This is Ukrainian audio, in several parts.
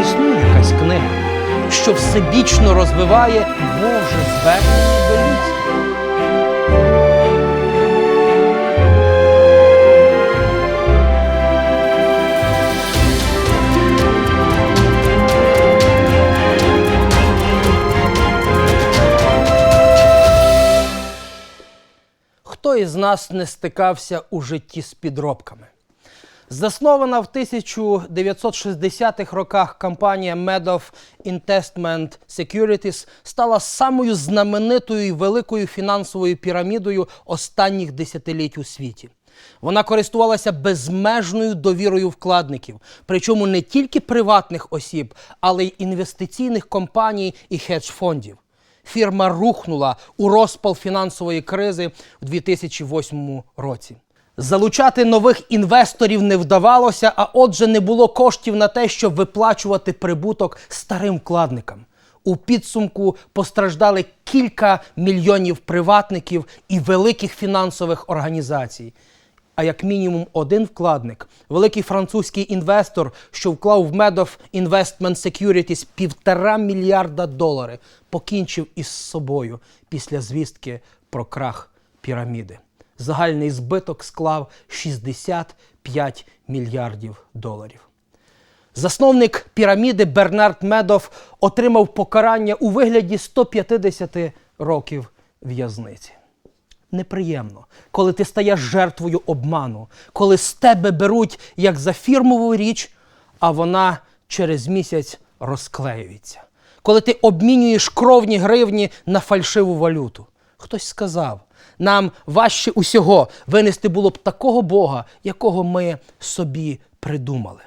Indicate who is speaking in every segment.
Speaker 1: Існує якась книга, що всебічно розвиває Боже звернення до людства? Хто із нас не стикався у житті з підробками? Заснована в 1960-х роках компанія Madoff Investment Securities стала самою знаменитою і великою фінансовою пірамідою останніх десятиліть у світі. Вона користувалася безмежною довірою вкладників, причому не тільки приватних осіб, але й інвестиційних компаній і хедж-фондів. Фірма рухнула у розпал фінансової кризи в 2008 році. Залучати нових інвесторів не вдавалося, а отже, не було коштів на те, щоб виплачувати прибуток старим вкладникам. У підсумку постраждали кілька мільйонів приватників і великих фінансових організацій. А як мінімум один вкладник, великий французький інвестор, що вклав в Madoff Investment Securities півтора мільярда доларів, покінчив із собою після звістки про крах піраміди. Загальний збиток склав 65 мільярдів доларів. Засновник піраміди Бернард Медов отримав покарання у вигляді 150 років в'язниці. Неприємно, коли ти стаєш жертвою обману, коли з тебе беруть як за фірмову річ, а вона через місяць розклеюється. Коли ти обмінюєш кровні гривні на фальшиву валюту. Хтось сказав, нам важче усього винести було б такого Бога, якого ми собі придумали.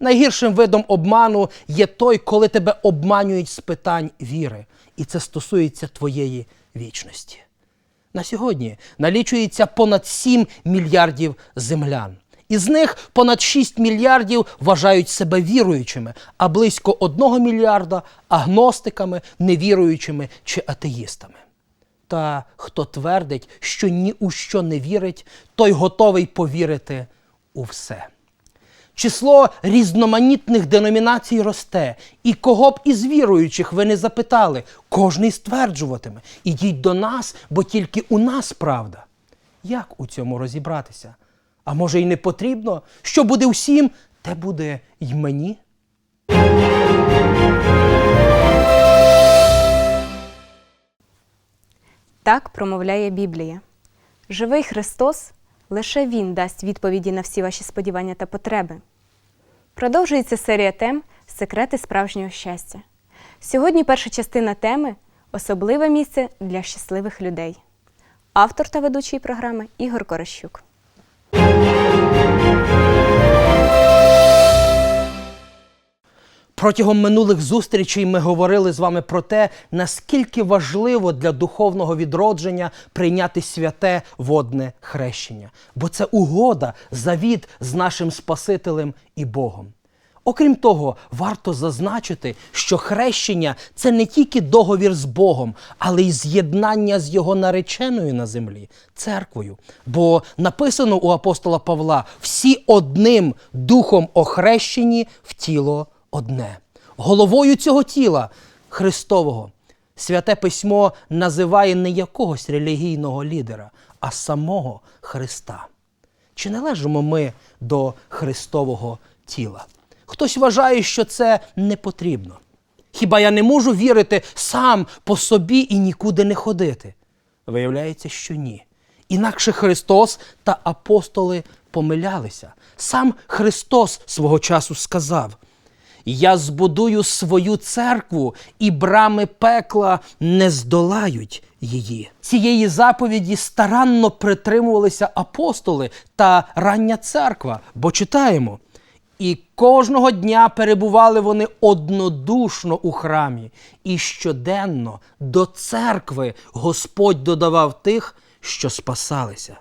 Speaker 1: Найгіршим видом обману є той, коли тебе обманюють з питань віри, і це стосується твоєї вічності. На сьогодні налічується понад 7 мільярдів землян. Із них понад 6 мільярдів вважають себе віруючими, а близько 1 мільярда агностиками, невіруючими чи атеїстами. Та хто твердить, що ні у що не вірить, той готовий повірити у все. Число різноманітних деномінацій росте, і кого б із віруючих ви не запитали, кожний стверджуватиме: ідіть до нас, бо тільки у нас правда. Як у цьому розібратися? А може й не потрібно? Що буде всім, те буде й мені.
Speaker 2: Так промовляє Біблія. Живий Христос лише Він дасть відповіді на всі ваші сподівання та потреби. Продовжується серія тем Секрети справжнього щастя. Сьогодні перша частина теми Особливе місце для щасливих людей. Автор та ведучий програми Ігор Корощук.
Speaker 1: Протягом минулих зустрічей ми говорили з вами про те, наскільки важливо для духовного відродження прийняти святе водне хрещення, бо це угода, завіт з нашим Спасителем і Богом. Окрім того, варто зазначити, що хрещення це не тільки договір з Богом, але й з'єднання з його нареченою на землі церквою. Бо написано у апостола Павла: всі одним духом охрещені в тіло одне. Головою цього тіла Христового святе письмо називає не якогось релігійного лідера, а самого Христа. Чи належимо ми до Христового тіла? Хтось вважає, що це не потрібно. Хіба я не можу вірити сам по собі і нікуди не ходити? Виявляється, що ні. Інакше Христос та апостоли помилялися. Сам Христос свого часу сказав: Я збудую свою церкву, і брами пекла не здолають її. Цієї заповіді старанно притримувалися апостоли та рання церква, бо читаємо. І кожного дня перебували вони однодушно у храмі, і щоденно до церкви Господь додавав тих, що спасалися.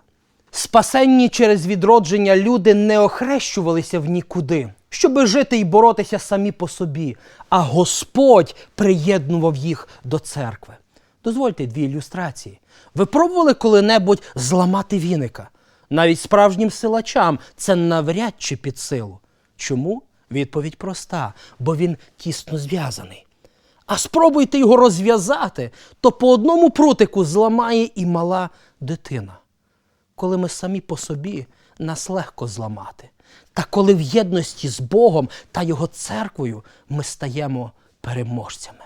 Speaker 1: Спасенні через відродження люди не охрещувалися в нікуди, щоби жити і боротися самі по собі, а Господь приєднував їх до церкви. Дозвольте дві ілюстрації. Ви пробували коли-небудь зламати віника? Навіть справжнім силачам це навряд чи під силу. Чому? Відповідь проста, бо він тісно зв'язаний. А спробуйте його розв'язати, то по одному прутику зламає і мала дитина. Коли ми самі по собі, нас легко зламати. Та коли в єдності з Богом та Його церквою ми стаємо переможцями.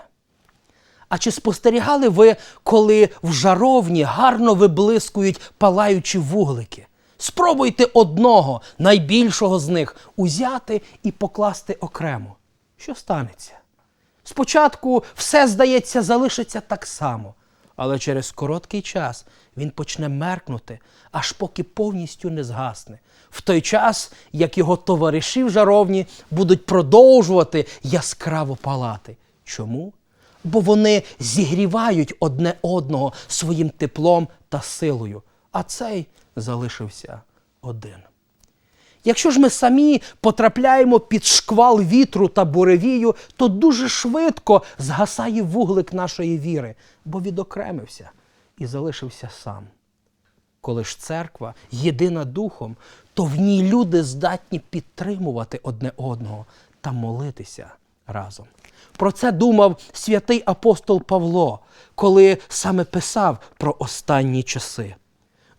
Speaker 1: А чи спостерігали ви, коли в жаровні гарно виблискують палаючі вуглики? Спробуйте одного, найбільшого з них, узяти і покласти окремо. Що станеться? Спочатку все, здається, залишиться так само, але через короткий час він почне меркнути, аж поки повністю не згасне. В той час, як його товариші в жаровні будуть продовжувати яскраво палати. Чому? Бо вони зігрівають одне одного своїм теплом та силою, а цей залишився один. Якщо ж ми самі потрапляємо під шквал вітру та буревію, то дуже швидко згасає вуглик нашої віри, бо відокремився і залишився сам. Коли ж церква єдина духом, то в ній люди здатні підтримувати одне одного та молитися разом. Про це думав святий апостол Павло, коли саме писав про останні часи.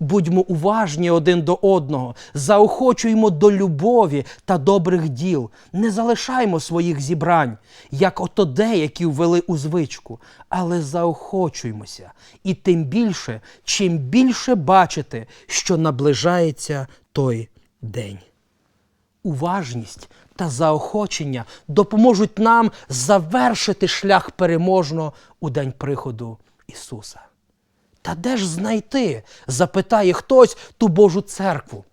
Speaker 1: Будьмо уважні один до одного, заохочуємо до любові та добрих діл, не залишаймо своїх зібрань, як ото деякі ввели у звичку, але заохочуймося, і тим більше, чим більше бачите, що наближається той день. Уважність та заохочення допоможуть нам завершити шлях переможно у день приходу Ісуса. Та де ж знайти? запитає хтось ту Божу церкву.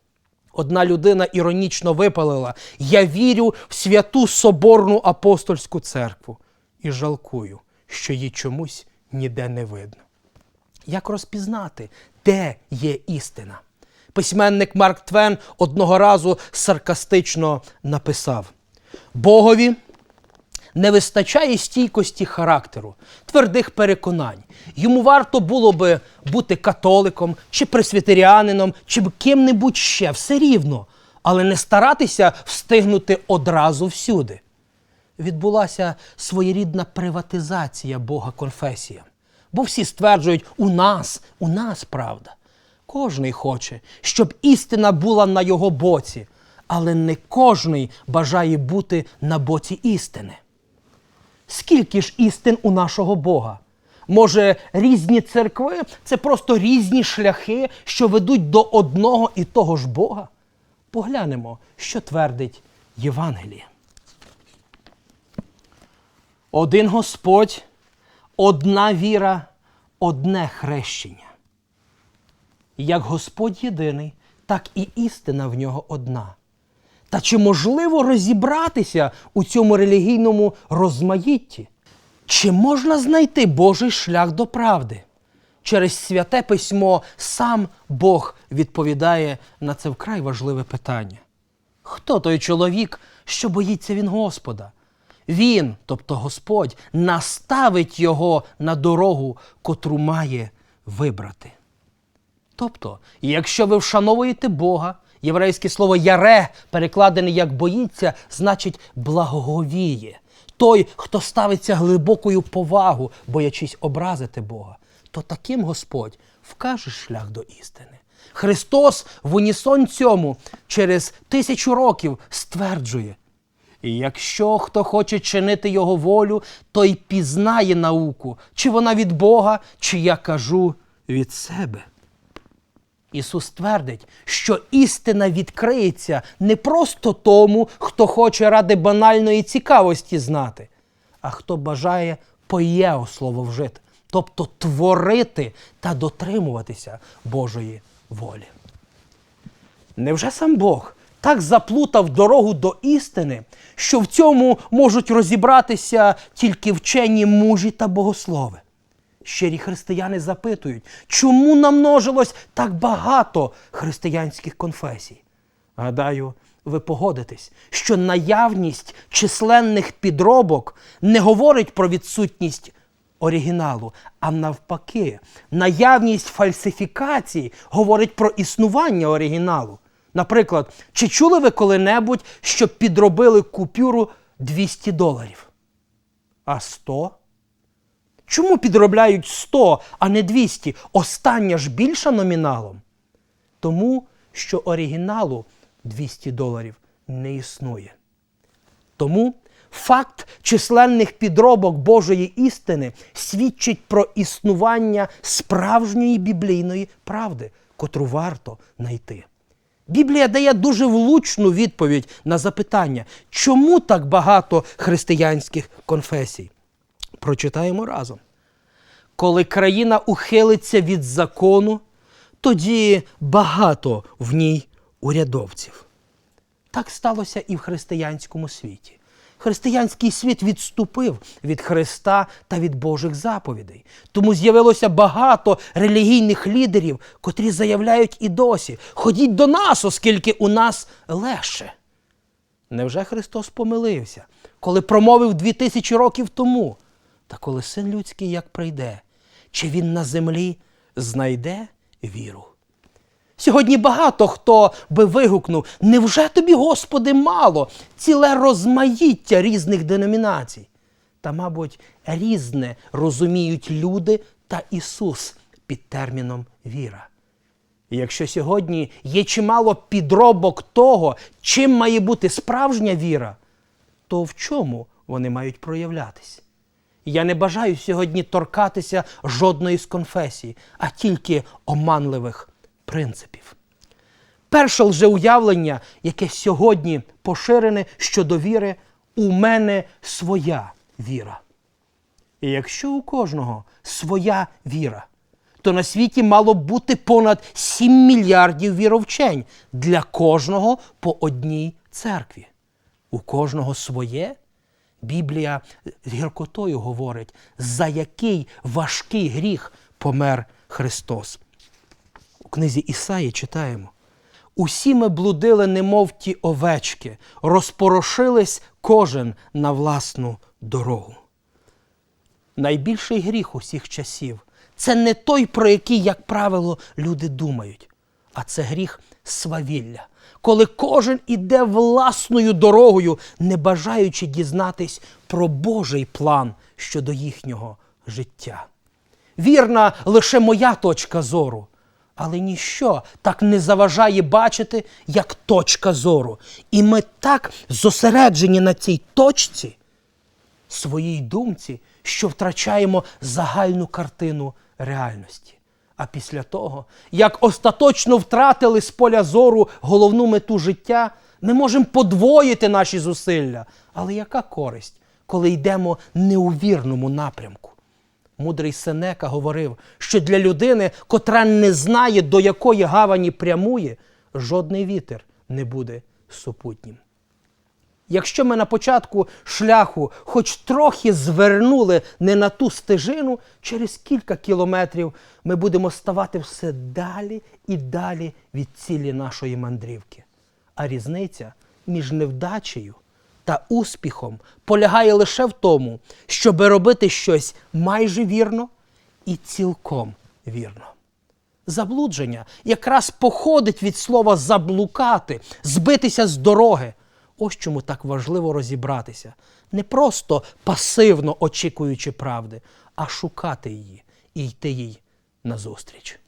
Speaker 1: Одна людина іронічно випалила: Я вірю в святу Соборну апостольську церкву і жалкую, що її чомусь ніде не видно. Як розпізнати, де є істина? Письменник Марк Твен одного разу саркастично написав: Богові не вистачає стійкості характеру, твердих переконань. Йому варто було би бути католиком, чи пресвітеріанином, чи ким-небудь ще, все рівно, але не старатися встигнути одразу всюди. Відбулася своєрідна приватизація Бога конфесія. Бо всі стверджують, у нас, у нас правда. Кожний хоче, щоб істина була на його боці, але не кожний бажає бути на боці істини. Скільки ж істин у нашого Бога? Може, різні церкви це просто різні шляхи, що ведуть до одного і того ж Бога? Поглянемо, що твердить Євангеліє. Один Господь, одна віра, одне хрещення. Як Господь єдиний, так і істина в нього одна. Та чи можливо розібратися у цьому релігійному розмаїтті? Чи можна знайти Божий шлях до правди? Через святе письмо сам Бог відповідає на це вкрай важливе питання. Хто той чоловік, що боїться він Господа? Він, тобто Господь, наставить його на дорогу, котру має вибрати. Тобто, якщо ви вшановуєте Бога, єврейське слово яре, перекладене як боїться, значить благоговіє. Той, хто ставиться глибокою повагу, боячись образити Бога, то таким Господь вкаже шлях до істини. Христос в унісон цьому через тисячу років стверджує. І якщо хто хоче чинити його волю, той пізнає науку, чи вона від Бога, чи я кажу від себе. Ісус твердить, що істина відкриється не просто тому, хто хоче ради банальної цікавості знати, а хто бажає по Єо слово вжити, тобто творити та дотримуватися Божої волі. Невже сам Бог так заплутав дорогу до істини, що в цьому можуть розібратися тільки вчені мужі та богослови? Щирі християни запитують, чому намножилось так багато християнських конфесій? Гадаю, ви погодитесь, що наявність численних підробок не говорить про відсутність оригіналу, а навпаки, наявність фальсифікацій говорить про існування оригіналу. Наприклад, чи чули ви коли-небудь, що підробили купюру 200 доларів? А 100? Чому підробляють 100, а не 200? Остання ж більша номіналом. Тому що оригіналу 200 доларів не існує. Тому факт численних підробок Божої істини свідчить про існування справжньої біблійної правди, котру варто знайти. Біблія дає дуже влучну відповідь на запитання, чому так багато християнських конфесій. Прочитаємо разом. Коли країна ухилиться від закону, тоді багато в ній урядовців. Так сталося і в християнському світі. Християнський світ відступив від Христа та від Божих заповідей. Тому з'явилося багато релігійних лідерів, котрі заявляють і досі: ходіть до нас, оскільки у нас легше. Невже Христос помилився, коли промовив дві тисячі років тому? Та коли син людський як прийде, чи він на землі знайде віру? Сьогодні багато хто би вигукнув: невже тобі, Господи, мало ціле розмаїття різних деномінацій? Та, мабуть, різне розуміють люди та Ісус під терміном віра. І якщо сьогодні є чимало підробок того, чим має бути справжня віра, то в чому вони мають проявлятись? Я не бажаю сьогодні торкатися жодної з конфесій, а тільки оманливих принципів. Перше лжеуявлення, яке сьогодні поширене щодо віри, у мене своя віра. І якщо у кожного своя віра, то на світі мало бути понад 7 мільярдів віровчень для кожного по одній церкві. У кожного своє. Біблія з гіркотою говорить, за який важкий гріх помер Христос. У книзі Ісаї читаємо. Усі ми блудили, немов ті овечки, розпорошились кожен на власну дорогу. Найбільший гріх усіх часів це не той, про який, як правило, люди думають, а це гріх свавілля, коли кожен іде власною дорогою, не бажаючи дізнатись про Божий план щодо їхнього життя. Вірна лише моя точка зору, але ніщо так не заважає бачити, як точка зору. І ми так зосереджені на цій точці, своїй думці, що втрачаємо загальну картину реальності. А після того, як остаточно втратили з поля зору головну мету життя, ми можемо подвоїти наші зусилля. Але яка користь, коли йдемо не у вірному напрямку? Мудрий Сенека говорив, що для людини, котра не знає, до якої гавані прямує, жодний вітер не буде супутнім. Якщо ми на початку шляху хоч трохи звернули не на ту стежину, через кілька кілометрів ми будемо ставати все далі і далі від цілі нашої мандрівки. А різниця між невдачею та успіхом полягає лише в тому, щоби робити щось майже вірно і цілком вірно. Заблудження якраз походить від слова заблукати, збитися з дороги. Ось чому так важливо розібратися. Не просто пасивно очікуючи правди, а шукати її і йти їй назустріч.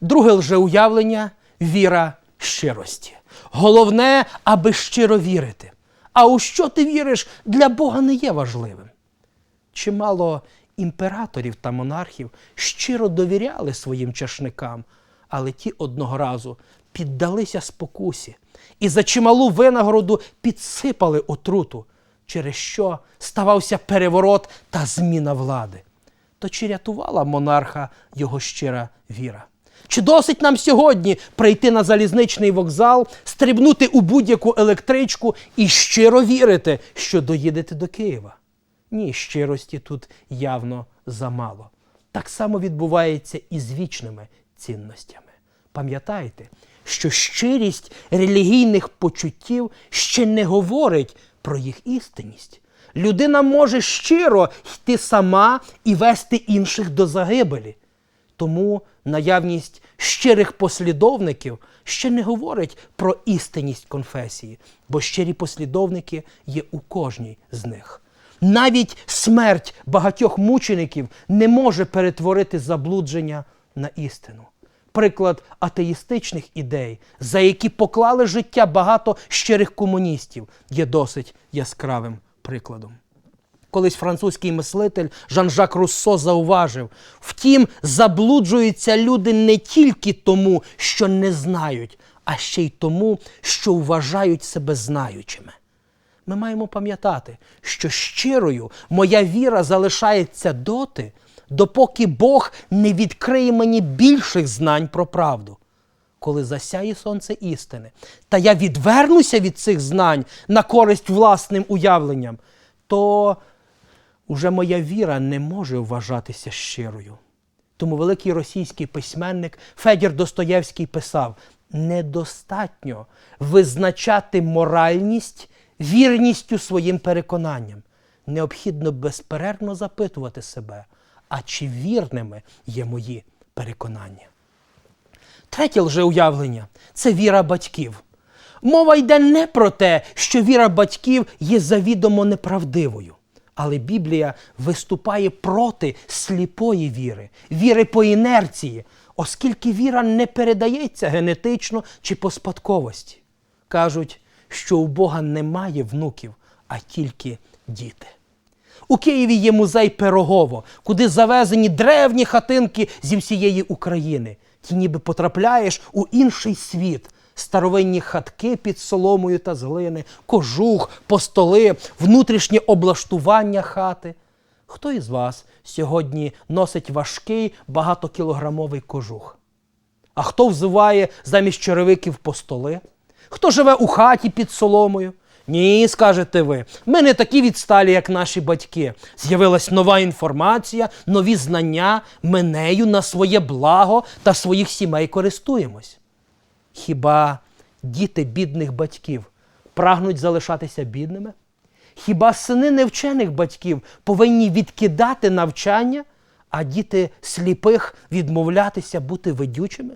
Speaker 1: Друге лжеуявлення віра щирості. Головне, аби щиро вірити. А у що ти віриш, для Бога не є важливим. Чимало імператорів та монархів щиро довіряли своїм чашникам, але ті одного разу піддалися спокусі і за чималу винагороду підсипали отруту, через що ставався переворот та зміна влади. То чи рятувала монарха його щира віра? Чи досить нам сьогодні прийти на залізничний вокзал, стрибнути у будь-яку електричку і щиро вірити, що доїдете до Києва? Ні, щирості тут явно замало. Так само відбувається і з вічними цінностями. Пам'ятайте, що щирість релігійних почуттів ще не говорить про їх істинність. Людина може щиро йти сама і вести інших до загибелі. Тому наявність щирих послідовників ще не говорить про істинність конфесії, бо щирі послідовники є у кожній з них. Навіть смерть багатьох мучеників не може перетворити заблудження на істину. Приклад атеїстичних ідей, за які поклали життя багато щирих комуністів, є досить яскравим прикладом. Колись французький мислитель Жан-Жак Руссо зауважив: втім, заблуджуються люди не тільки тому, що не знають, а ще й тому, що вважають себе знаючими. Ми маємо пам'ятати, що щирою моя віра залишається доти, допоки Бог не відкриє мені більших знань про правду. Коли засяє сонце істини, та я відвернуся від цих знань на користь власним уявленням, то уже моя віра не може вважатися щирою. Тому великий російський письменник Федір Достоєвський писав: недостатньо визначати моральність вірністю своїм переконанням. Необхідно безперервно запитувати себе, а чи вірними є мої переконання. Третє лжеуявлення це віра батьків. Мова йде не про те, що віра батьків є завідомо неправдивою. Але Біблія виступає проти сліпої віри, віри по інерції, оскільки віра не передається генетично чи по спадковості. Кажуть, що у Бога немає внуків, а тільки діти. У Києві є музей Пирогово, куди завезені древні хатинки зі всієї України. Ти ніби потрапляєш у інший світ. Старовинні хатки під соломою та з глини, кожух, постоли, внутрішнє облаштування хати. Хто із вас сьогодні носить важкий багатокілограмовий кожух? А хто взиває замість черевиків постоли? Хто живе у хаті під соломою? Ні, скажете ви, ми не такі відсталі, як наші батьки. З'явилась нова інформація, нові знання, ми нею на своє благо та своїх сімей користуємось. Хіба діти бідних батьків прагнуть залишатися бідними? Хіба сини невчених батьків повинні відкидати навчання, а діти сліпих відмовлятися бути ведючими?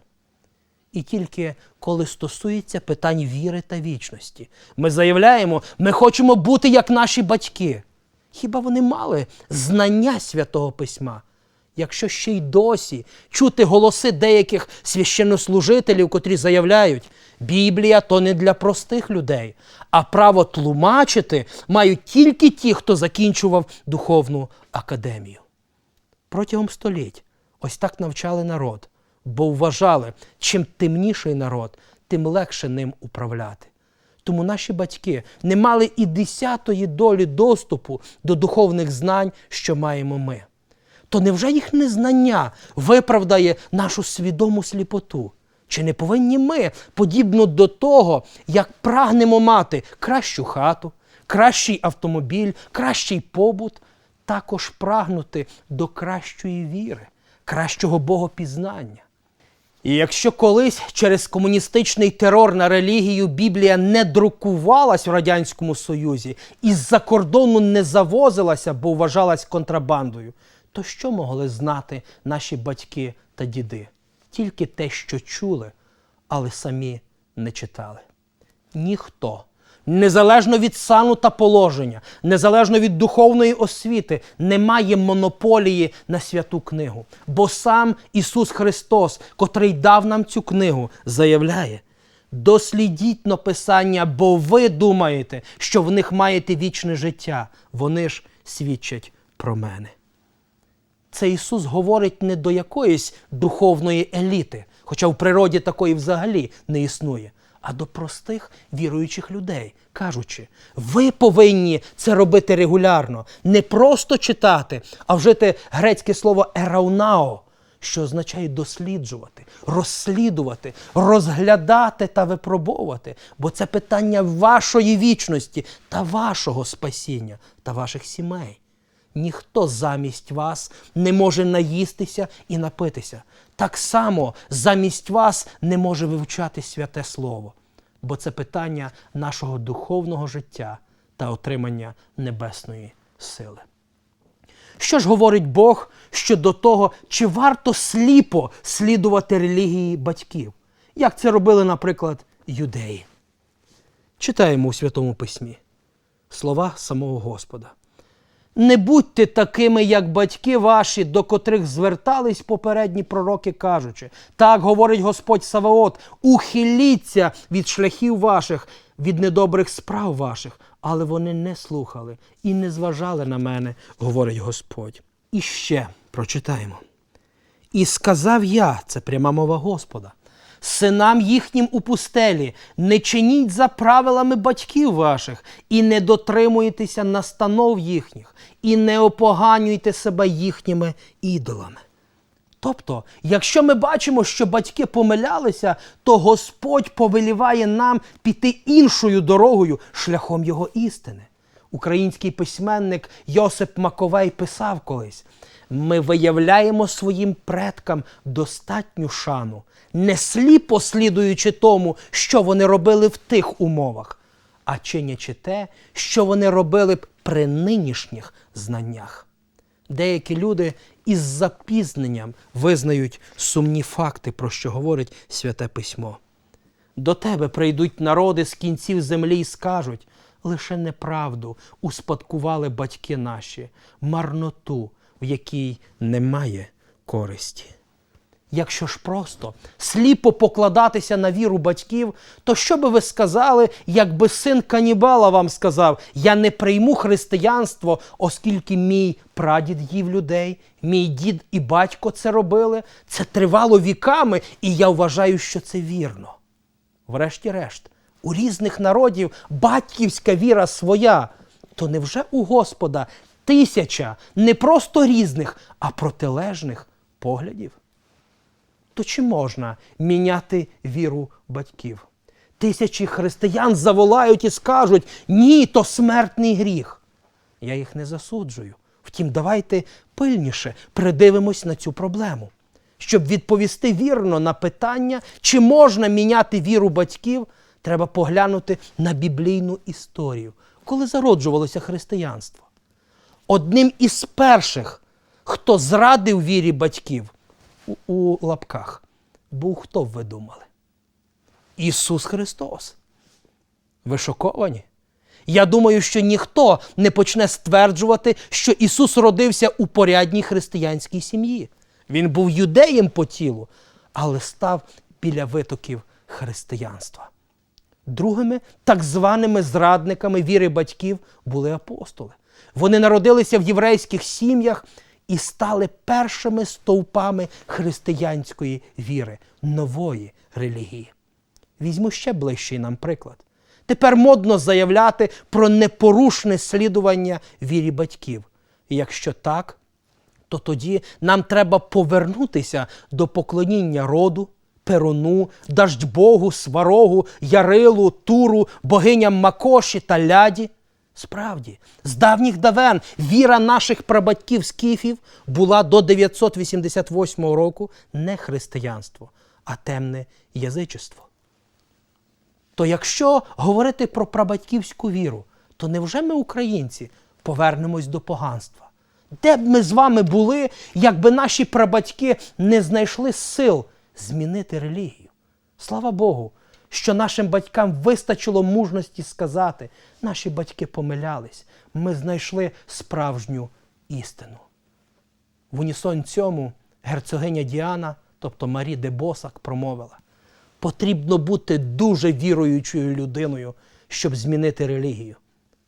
Speaker 1: І тільки коли стосується питань віри та вічності, ми заявляємо, ми хочемо бути як наші батьки. Хіба вони мали знання святого письма? Якщо ще й досі чути голоси деяких священнослужителів, котрі заявляють, Біблія то не для простих людей, а право тлумачити мають тільки ті, хто закінчував духовну академію. Протягом століть ось так навчали народ, бо вважали, чим темніший народ, тим легше ним управляти. Тому наші батьки не мали і десятої долі доступу до духовних знань, що маємо ми. То невже їх незнання виправдає нашу свідому сліпоту? Чи не повинні ми, подібно до того, як прагнемо мати кращу хату, кращий автомобіль, кращий побут, також прагнути до кращої віри, кращого богопізнання? І якщо колись через комуністичний терор на релігію Біблія не друкувалась в Радянському Союзі і з-за кордону не завозилася, бо вважалась контрабандою, то що могли знати наші батьки та діди? Тільки те, що чули, але самі не читали. Ніхто, незалежно від сану та положення, незалежно від духовної освіти, не має монополії на святу книгу. Бо сам Ісус Христос, котрий дав нам цю книгу, заявляє: дослідіть но Писання, бо ви думаєте, що в них маєте вічне життя. Вони ж свідчать про мене. Це Ісус говорить не до якоїсь духовної еліти, хоча в природі такої взагалі не існує, а до простих віруючих людей, кажучи, ви повинні це робити регулярно, не просто читати, а вжити грецьке слово ераунао, що означає досліджувати, розслідувати, розглядати та випробовувати, бо це питання вашої вічності та вашого спасіння та ваших сімей. Ніхто замість вас не може наїстися і напитися. Так само замість вас не може вивчати святе Слово, бо це питання нашого духовного життя та отримання небесної сили. Що ж говорить Бог щодо того, чи варто сліпо слідувати релігії батьків? як це робили, наприклад, юдеї. Читаємо у Святому Письмі слова самого Господа. Не будьте такими, як батьки ваші, до котрих звертались попередні пророки, кажучи, так говорить Господь Саваот, ухиліться від шляхів ваших, від недобрих справ ваших, але вони не слухали і не зважали на мене, говорить Господь. І ще прочитаємо. І сказав я, це пряма мова Господа, синам їхнім у пустелі, не чиніть за правилами батьків ваших, і не дотримуйтеся настанов їхніх, і не опоганюйте себе їхніми ідолами. Тобто, якщо ми бачимо, що батьки помилялися, то Господь повеліває нам піти іншою дорогою, шляхом його істини. Український письменник Йосип Маковей писав колись: ми виявляємо своїм предкам достатню шану, не сліпо слідуючи тому, що вони робили в тих умовах, а чинячи те, що вони робили б при нинішніх знаннях. Деякі люди із запізненням визнають сумні факти, про що говорить Святе Письмо. До тебе прийдуть народи з кінців землі і скажуть лише неправду успадкували батьки наші, марноту, в якій немає користі. Якщо ж просто сліпо покладатися на віру батьків, то що би ви сказали, якби син канібала вам сказав: Я не прийму християнство, оскільки мій прадід їв людей, мій дід і батько це робили, це тривало віками, і я вважаю, що це вірно. Врешті-решт, у різних народів батьківська віра своя, то невже у Господа тисяча не просто різних, а протилежних поглядів? то чи можна міняти віру батьків? Тисячі християн заволають і скажуть: ні, то смертний гріх. Я їх не засуджую. Втім, давайте пильніше придивимось на цю проблему. Щоб відповісти вірно на питання, чи можна міняти віру батьків, треба поглянути на біблійну історію, коли зароджувалося християнство. Одним із перших, хто зрадив вірі батьків, у, у лапках, був хто б ви думали? Ісус Христос. Ви шоковані? Я думаю, що ніхто не почне стверджувати, що Ісус родився у порядній християнській сім'ї. Він був юдеєм по тілу, але став біля витоків християнства. Другими так званими зрадниками віри батьків були апостоли. Вони народилися в єврейських сім'ях і стали першими стовпами християнської віри, нової релігії. Візьму ще ближчий нам приклад. Тепер модно заявляти про непорушне слідування вірі батьків. І якщо так, то тоді нам треба повернутися до поклоніння роду, перуну, даждьбогу, сварогу, ярилу, туру, богиням Макоші та ляді. Справді, з давніх давен віра наших прабатьків скіфів була до 988 року не християнство, а темне язичество. То якщо говорити про прабатьківську віру, то невже ми, українці, повернемось до поганства? Де б ми з вами були, якби наші прабатьки не знайшли сил змінити релігію? Слава Богу, що нашим батькам вистачило мужності сказати, наші батьки помилялись, ми знайшли справжню істину. В унісон цьому герцогиня Діана, тобто Марі де Босак, промовила: потрібно бути дуже віруючою людиною, щоб змінити релігію.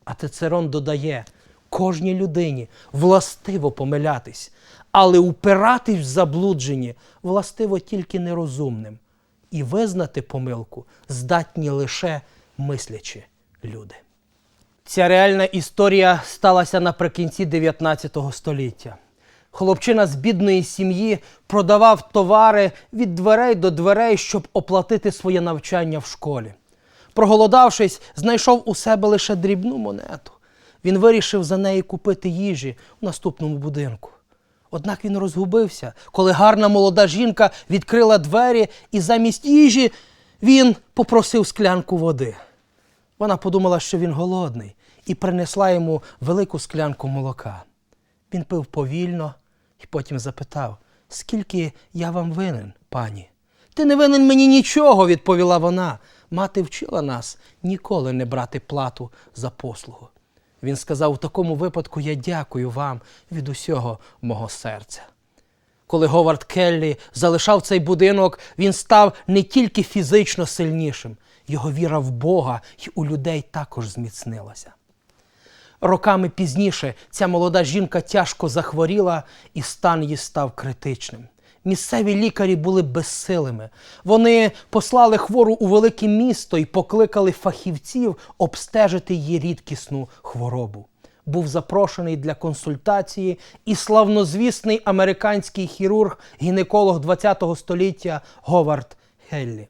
Speaker 1: А Цицерон додає, кожній людині властиво помилятись, але упиратись в заблудженні властиво тільки нерозумним. І визнати помилку здатні лише мислячі люди. Ця реальна історія сталася наприкінці 19 століття. Хлопчина з бідної сім'ї продавав товари від дверей до дверей, щоб оплатити своє навчання в школі. Проголодавшись, знайшов у себе лише дрібну монету. Він вирішив за неї купити їжі в наступному будинку. Однак він розгубився, коли гарна молода жінка відкрила двері, і замість їжі він попросив склянку води. Вона подумала, що він голодний, і принесла йому велику склянку молока. Він пив повільно і потім запитав, скільки я вам винен, пані? Ти не винен мені нічого, відповіла вона. Мати вчила нас ніколи не брати плату за послугу. Він сказав: у такому випадку я дякую вам від усього мого серця. Коли Говард Келлі залишав цей будинок, він став не тільки фізично сильнішим, його віра в Бога й у людей також зміцнилася. Роками пізніше ця молода жінка тяжко захворіла, і стан її став критичним. Місцеві лікарі були безсилими. Вони послали хвору у велике місто і покликали фахівців обстежити її рідкісну хворобу. Був запрошений для консультації і славнозвісний американський хірург, гінеколог ХХ століття Говард Хеллі.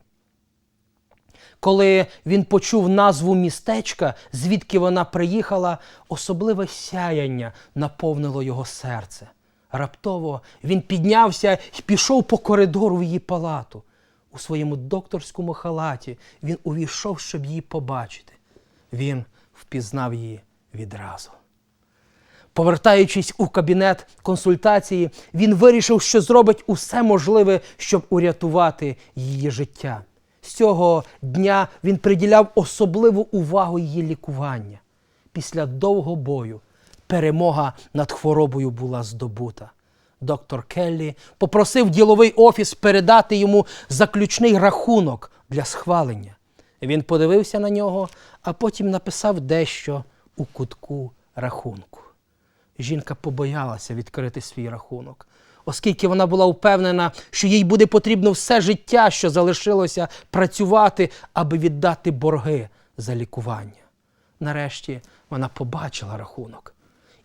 Speaker 1: Коли він почув назву містечка, звідки вона приїхала, особливе сяяння наповнило його серце. Раптово він піднявся і пішов по коридору в її палату. У своєму докторському халаті він увійшов, щоб її побачити. Він впізнав її відразу. Повертаючись у кабінет консультації, він вирішив, що зробить усе можливе, щоб урятувати її життя. З цього дня він приділяв особливу увагу її лікування. Після довгого бою перемога над хворобою була здобута. Доктор Келлі попросив діловий офіс передати йому заключний рахунок для схвалення. Він подивився на нього, а потім написав дещо у кутку рахунку. Жінка побоялася відкрити свій рахунок, оскільки вона була впевнена, що їй буде потрібно все життя, що залишилося, працювати, аби віддати борги за лікування. Нарешті вона побачила рахунок.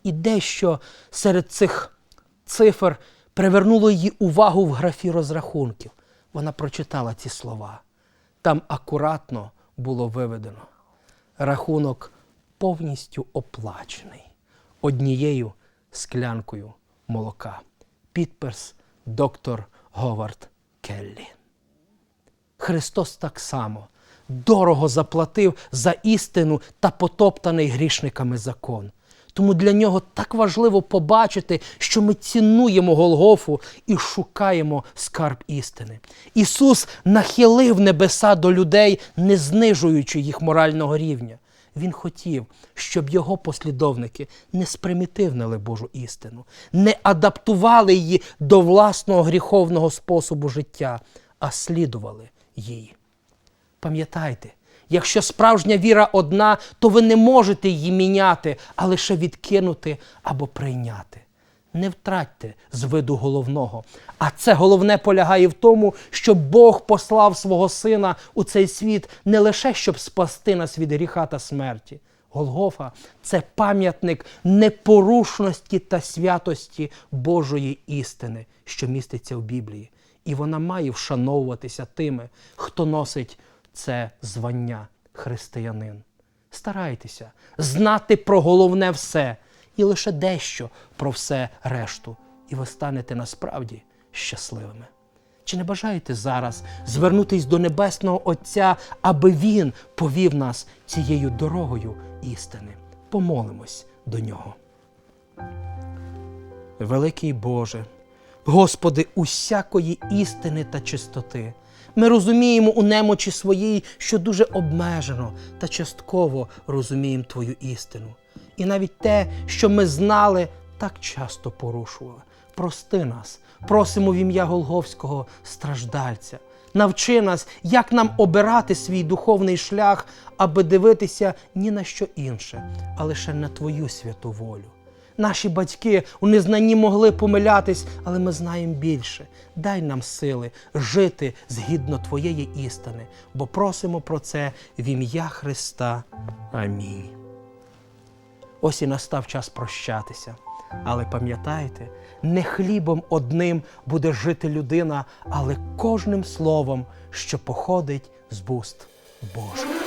Speaker 1: І дещо серед цих цифр привернуло її увагу в графі розрахунків. Вона прочитала ці слова. Там акуратно було виведено. Рахунок повністю оплачений однією склянкою молока. Підпис доктор Говард Келлі. Христос так само дорого заплатив за істину та потоптаний грішниками закон. Тому для нього так важливо побачити, що ми цінуємо Голгофу і шукаємо скарб істини. Ісус нахилив небеса до людей, не знижуючи їх морального рівня. Він хотів, щоб його послідовники не спримітивнили Божу істину, не адаптували її до власного гріховного способу життя, а слідували їй. Пам'ятайте, якщо справжня віра одна, то ви не можете її міняти, а лише відкинути або прийняти. Не втратьте з виду головного. А це головне полягає в тому, що Бог послав свого сина у цей світ не лише щоб спасти нас від гріха та смерті. Голгофа це пам'ятник непорушності та святості Божої істини, що міститься в Біблії. І вона має вшановуватися тими, хто носить це звання християнин. Старайтеся знати про головне все і лише дещо про все решту, і ви станете насправді щасливими. Чи не бажаєте зараз звернутись до Небесного Отця, аби Він повів нас цією дорогою істини? Помолимось до нього. Великий Боже, Господи, усякої істини та чистоти. Ми розуміємо у немочі своїй, що дуже обмежено та частково розуміємо Твою істину. І навіть те, що ми знали, так часто порушували. Прости нас, просимо в ім'я Голговського страждальця. Навчи нас, як нам обирати свій духовний шлях, аби дивитися ні на що інше, а лише на Твою святу волю. Наші батьки у незнанні могли помилятись, але ми знаємо більше. Дай нам сили жити згідно Твоєї істини, бо просимо про це в ім'я Христа. Амінь. Ось і настав час прощатися. Але пам'ятайте, не хлібом одним буде жити людина, але кожним словом, що походить з буст Божих.